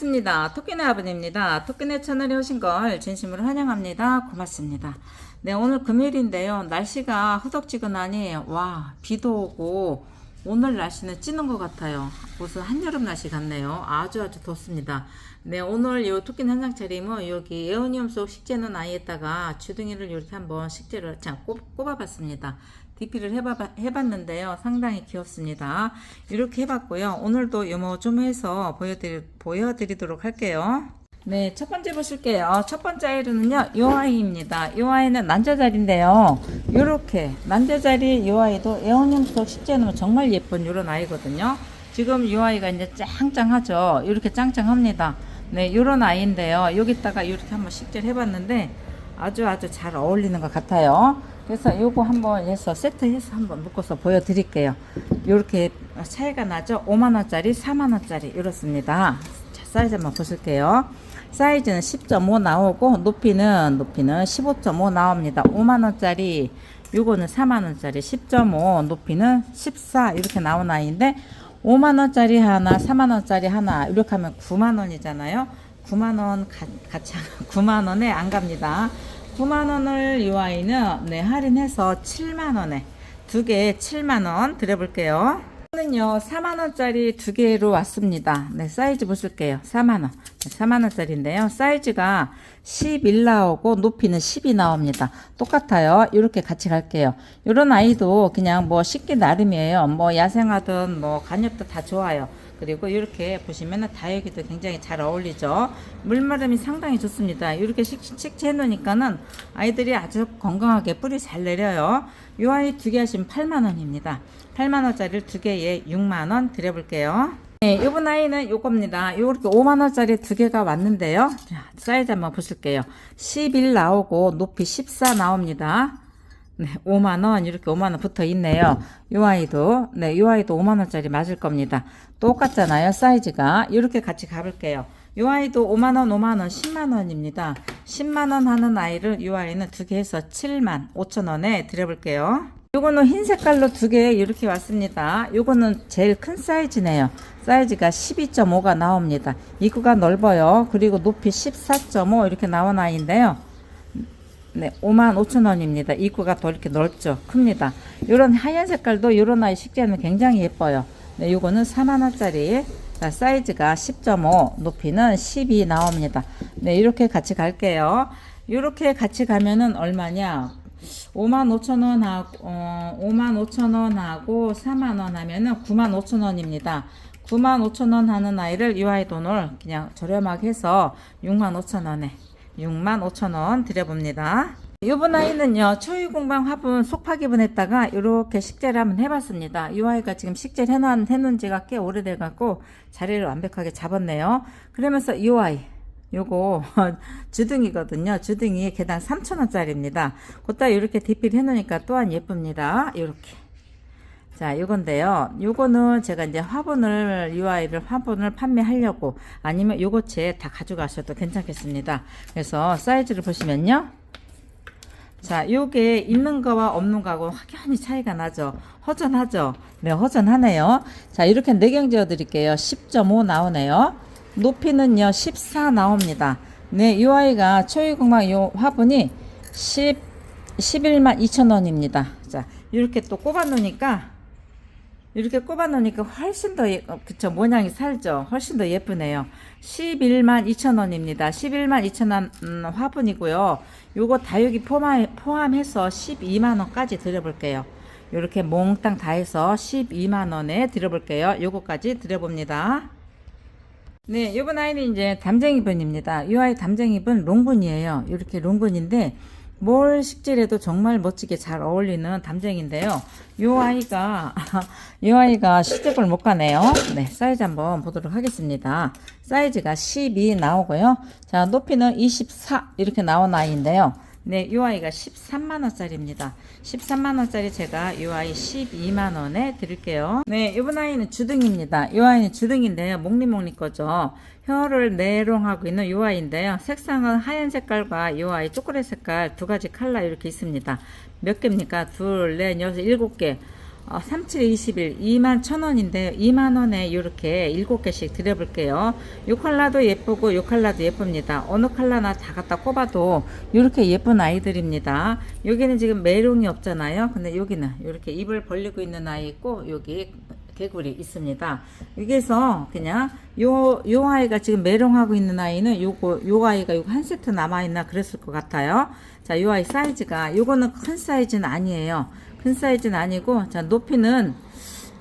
반갑습니다. 토끼네 아버님입니다. 토끼네 채널에 오신 걸 진심으로 환영합니다. 고맙습니다. 네, 오늘 금요일인데요. 날씨가 후덥지근하니, 와, 비도 오고, 오늘 날씨는 찌는 것 같아요. 무슨 한여름 날씨 같네요. 아주 아주 덥습니다. 네, 오늘 요 토끼네 한장 차림은 여기 에어니움 속 식재는 아이에다가 주둥이를 이렇게 한번 식재를 참 꼽, 꼽아봤습니다. DP를 해봐, 해봤는데요. 상당히 귀엽습니다. 이렇게 해봤고요. 오늘도 요모조모해서 보여드리, 보여드리도록 할게요. 네, 첫 번째 보실게요. 첫 번째 아이는요, 요 아이입니다. 요 아이는 난자 자리인데요. 요렇게, 난자 자리 요 아이도 에어늄 속 식재는 정말 예쁜 요런 아이거든요. 지금 요 아이가 이제 짱짱하죠. 이렇게 짱짱합니다. 네, 요런 아이인데요. 여기다가 이렇게 한번 식재를 해봤는데, 아주 아주 잘 어울리는 것 같아요. 그래서 요거 한번 해서 세트해서 한번 묶어서 보여드릴게요. 요렇게 차이가 나죠? 5만원짜리, 4만원짜리 이렇습니다. 자, 사이즈 한번 보실게요. 사이즈는 10.5 나오고 높이는 높이는 15.5 나옵니다. 5만원짜리 요거는 4만원짜리 10.5 높이는 14 이렇게 나온 아이인데 5만원짜리 하나 4만원짜리 하나 이렇게 하면 9만원이잖아요. 9만원 같이 9만원에 안 갑니다. 9만원을 이 아이는 네, 할인해서 7만원에 두 개에 7만원 드려볼게요. 이거는요 4만원짜리 두 개로 왔습니다. 네, 사이즈 보실게요. 4만원. 네, 4만원짜리인데요. 사이즈가 11 나오고 높이는 10이 나옵니다. 똑같아요. 이렇게 같이 갈게요. 이런 아이도 그냥 뭐 씻기 나름이에요. 뭐 야생하든 뭐 간엽도 다 좋아요. 그리고 이렇게 보시면은 다육이도 굉장히 잘 어울리죠. 물마름이 상당히 좋습니다. 이렇게 식채해 놓으니까는 아이들이 아주 건강하게 뿌리 잘 내려요. 이 아이 두 개 하시면 8만원입니다. 8만원짜리를 두 개에 6만원 드려볼게요. 네, 이번 아이는 요겁니다. 요렇게 5만원짜리 두 개가 왔는데요. 자, 사이즈 한번 보실게요. 11 나오고 높이 14 나옵니다. 네, 5만원, 이렇게 5만원 붙어 있네요. 요 아이도, 네, 요 아이도 5만원짜리 맞을 겁니다. 똑같잖아요, 사이즈가. 이렇게 같이 가볼게요. 요 아이도 5만원, 5만원, 10만원입니다. 10만원 하는 아이를 요 아이는 두 개 해서 7만 5천원에 드려볼게요. 요거는 흰 색깔로 두 개 이렇게 왔습니다. 요거는 제일 큰 사이즈네요. 사이즈가 12.5가 나옵니다. 입구가 넓어요. 그리고 높이 14.5 이렇게 나온 아이인데요. 네, 5만 5천 원입니다. 입구가 더 이렇게 넓죠. 큽니다. 요런 하얀 색깔도 요런 아이 식재는 굉장히 예뻐요. 네, 요거는 4만 원짜리. 자, 사이즈가 10.5, 높이는 12 나옵니다. 네, 이렇게 같이 갈게요. 이렇게 같이 가면은 얼마냐? 5만 5천 원하고 어, 5만 5천 원하고 4만 원 하면은 9만 5천 원입니다. 9만 5천 원 하는 아이를 이 아이 돈을 그냥 저렴하게 해서 6만 5천 원에 6만 5천 원 드려봅니다. 이번 아이는요 초유공방 화분 속파기분 했다가 이렇게 식재를 한번 해봤습니다. 이 아이가 지금 식재를 해놓은, 해놓은 지가 꽤 오래돼 갖고 자리를 완벽하게 잡았네요. 그러면서 이 아이 요거 주둥이거든요. 주둥이 개당 3,000원짜리입니다. 그따 이렇게 DP를 해놓으니까 또한 예쁩니다. 이렇게. 자, 요건데요. 요거는 제가 이제 화분을, UI를 화분을 판매하려고 아니면 요거체 다 가져가셔도 괜찮겠습니다. 그래서 사이즈를 보시면요. 자, 요게 있는 거와 없는 거하고 확연히 차이가 나죠. 허전하죠. 네, 허전하네요. 자, 이렇게 내경 지어 드릴게요. 10.5 나오네요. 높이는요, 14 나옵니다. 네, 이 아이가 초이공방 요 화분이 10, 11만 2천 원입니다. 자, 이렇게 또 꼽아 놓으니까 이렇게 꼽아 놓으니까 훨씬 더, 예, 어, 그쵸, 모양이 살죠. 훨씬 더 예쁘네요. 11만 2천 원입니다. 11만 2천 원, 음, 화분이고요. 요거 다육이 포함, 포함해서 12만 원까지 드려볼게요. 요렇게 몽땅 다 해서 12만 원에 드려볼게요. 요거까지 드려봅니다. 네, 요번 아이는 이제 담쟁이분입니다. 이 아이 담쟁이분 롱분이에요. 이렇게 롱분인데, 뭘 식질해도 정말 멋지게 잘 어울리는 담쟁인데요. 이 아이가 이 아이가 시집을 못 가네요. 네, 사이즈 한번 보도록 하겠습니다. 사이즈가 12 나오고요. 자, 높이는 24 이렇게 나온 아이인데요. 네, 이 아이가 13만 원짜리입니다. 13만 원짜리 제가 이 아이 12만 원에 드릴게요. 네, 이번 아이는 주둥입니다. 이 아이는 주둥인데요. 목리목리 거죠. 혀를 내롱하고 있는 이 아이인데요. 색상은 하얀 색깔과 이 아이 초콜릿 색깔 두 가지 컬러 이렇게 있습니다. 몇 개입니까? 둘, 넷, 여섯, 일곱 개. 어, 3721 2만 1000원인데요. 2만 원에 이렇게 7개씩 드려볼게요. 요 컬러도 예쁘고 요 컬러도 예쁩니다. 어느 컬러나 다 갖다 꼽아도 이렇게 예쁜 아이들입니다. 여기는 지금 메롱이 없잖아요. 근데 여기는 이렇게 입을 벌리고 있는 아이 있고 여기 개구리 있습니다. 여기서 그냥 요, 요 아이가 지금 메롱하고 있는 아이는 요거, 요 아이가 요거 한 세트 남아있나 그랬을 것 같아요. 자, 요 아이 사이즈가, 요거는 큰 사이즈는 아니에요. 큰 사이즈는 아니고, 자, 높이는,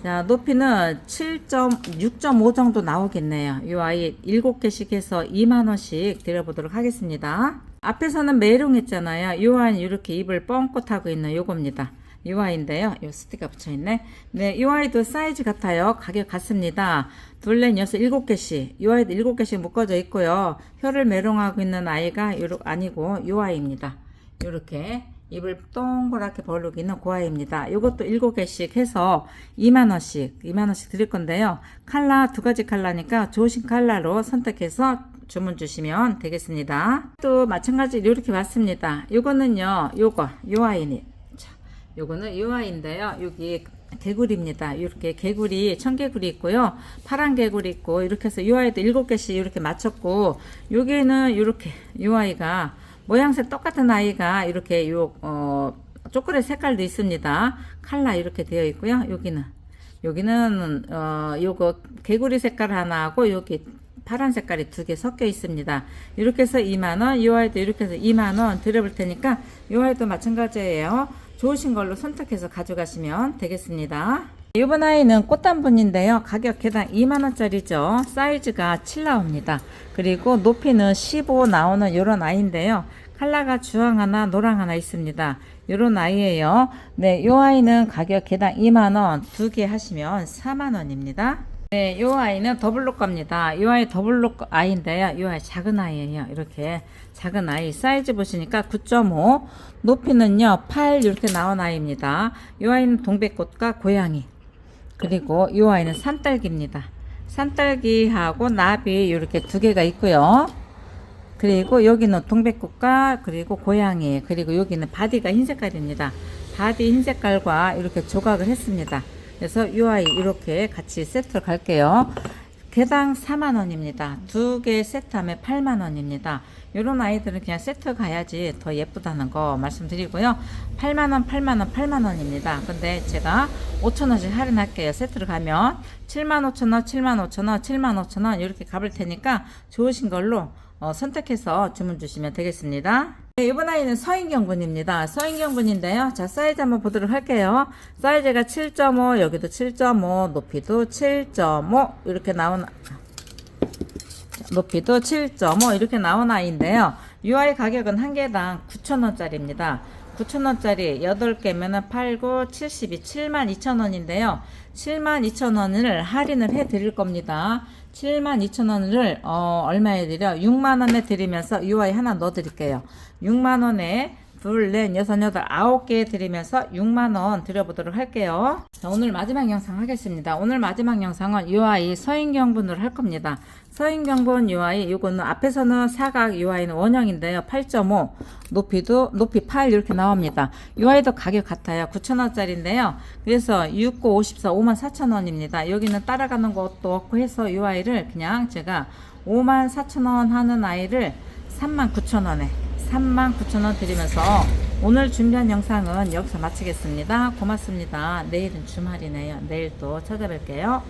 자, 높이는 7.6.5 정도 나오겠네요. 요 아이 7개씩 해서 2만원씩 드려보도록 하겠습니다. 앞에서는 메롱 했잖아요. 요 아이는 이렇게 입을 뻥긋 하고 있는 요겁니다. 이 아이인데요. 요 스티커 붙여있네. 네, 이 아이도 사이즈 같아요. 가격 같습니다. 둘, 넷, 여섯, 일곱 개씩. 이 아이도 일곱 개씩 묶어져 있고요. 혀를 메롱하고 있는 아이가 요렇 아니고 이 아이입니다. 요렇게 입을 동그랗게 벌리고 있는 그 아이입니다. 요것도 일곱 개씩 해서 2만원씩, 2만원씩 드릴 건데요. 칼라, 두 가지 칼라니까 좋으신 칼라로 선택해서 주문 주시면 되겠습니다. 또 마찬가지로 이렇게 왔습니다. 요거는요, 요거, 요 아이니. 자, 요거는 요 아이인데요. 여기 개구리입니다. 이렇게 개구리, 청개구리 있고요. 파란 개구리 있고, 이렇게 해서 요 아이도 일곱 개씩 이렇게 맞췄고, 여기는 이렇게, 요 아이가 모양새 똑같은 아이가 이렇게 요, 어, 초콜릿 색깔도 있습니다. 칼라 이렇게 되어 있고요. 여기는, 여기는, 어, 요거 개구리 색깔 하나 하고, 여기 파란 색깔이 두 개 섞여 있습니다. 이렇게 해서 2만원, 이 아이도 이렇게 해서 2만원 드려볼 테니까, 이 아이도 마찬가지예요. 좋으신 걸로 선택해서 가져가시면 되겠습니다. 이번 아이는 꽃단분인데요. 가격 개당 2만원짜리죠. 사이즈가 7 나옵니다. 그리고 높이는 15 나오는 이런 아이인데요. 칼라가 주황 하나, 노랑 하나 있습니다. 이런 아이예요. 네, 이 아이는 가격 개당 2만원, 두 개 하시면 4만원입니다. 네, 이 아이는 더블록 겁니다. 이 아이 더블록 아이인데요. 이 아이 작은 아이예요. 이렇게 작은 아이 사이즈 보시니까 9.5 높이는요 8 이렇게 나온 아이입니다. 이 아이는 동백꽃과 고양이 그리고 이 아이는 산딸기입니다. 산딸기하고 나비 이렇게 두 개가 있고요. 그리고 여기는 동백꽃과 그리고 고양이 그리고 여기는 바디가 흰 색깔입니다. 바디 흰 색깔과 이렇게 조각을 했습니다. 그래서 이 아이 이렇게 같이 세트로 갈게요. 개당 4만원입니다. 두 개 세트 하면 8만원입니다. 이런 아이들은 그냥 세트 가야지 더 예쁘다는 거 말씀드리고요. 8만원, 8만원, 8만원입니다. 근데 제가 5천원씩 할인할게요. 세트로 가면 7만 5천원, 7만 5천원, 7만 5천원 이렇게 가볼 테니까 좋으신 걸로 어, 선택해서 주문 주시면 되겠습니다. 네, 이번 아이는 서인경분입니다. 서인경분인데요. 자, 사이즈 한번 보도록 할게요. 사이즈가 7.5, 여기도 7.5, 높이도 7.5, 이렇게 나온, 높이도 7.5, 이렇게 나온 아이인데요. 이 아이 가격은 한 개당 9,000원짜리입니다. 9,000원짜리 8개면은 8, 9, 72, 72,000원인데요. 72,000원을 할인을 해 드릴 겁니다. 72,000원을 어, 얼마에 드려? 6만원에 드리면서 UI 하나 넣어 드릴게요. 6만원에 둘, 넷, 여섯, 여덟, 아홉 개 드리면서 6만원 드려보도록 할게요. 자, 오늘 마지막 영상 하겠습니다. 오늘 마지막 영상은 UI 서인경분으로 할 겁니다. 서인경분 UI, 요거는 앞에서는 사각 UI는 원형인데요. 8.5, 높이도, 높이 8 이렇게 나옵니다. UI도 가격 같아요. 9,000원짜리인데요. 그래서 6, 9, 54, 5만 4천원입니다. 여기는 따라가는 것도 없고 해서 UI를 그냥 제가 5만 4천원 하는 아이를 3만 9천원에 39,000원 드리면서 오늘 준비한 영상은 여기서 마치겠습니다. 고맙습니다. 내일은 주말이네요. 내일 또 찾아뵐게요.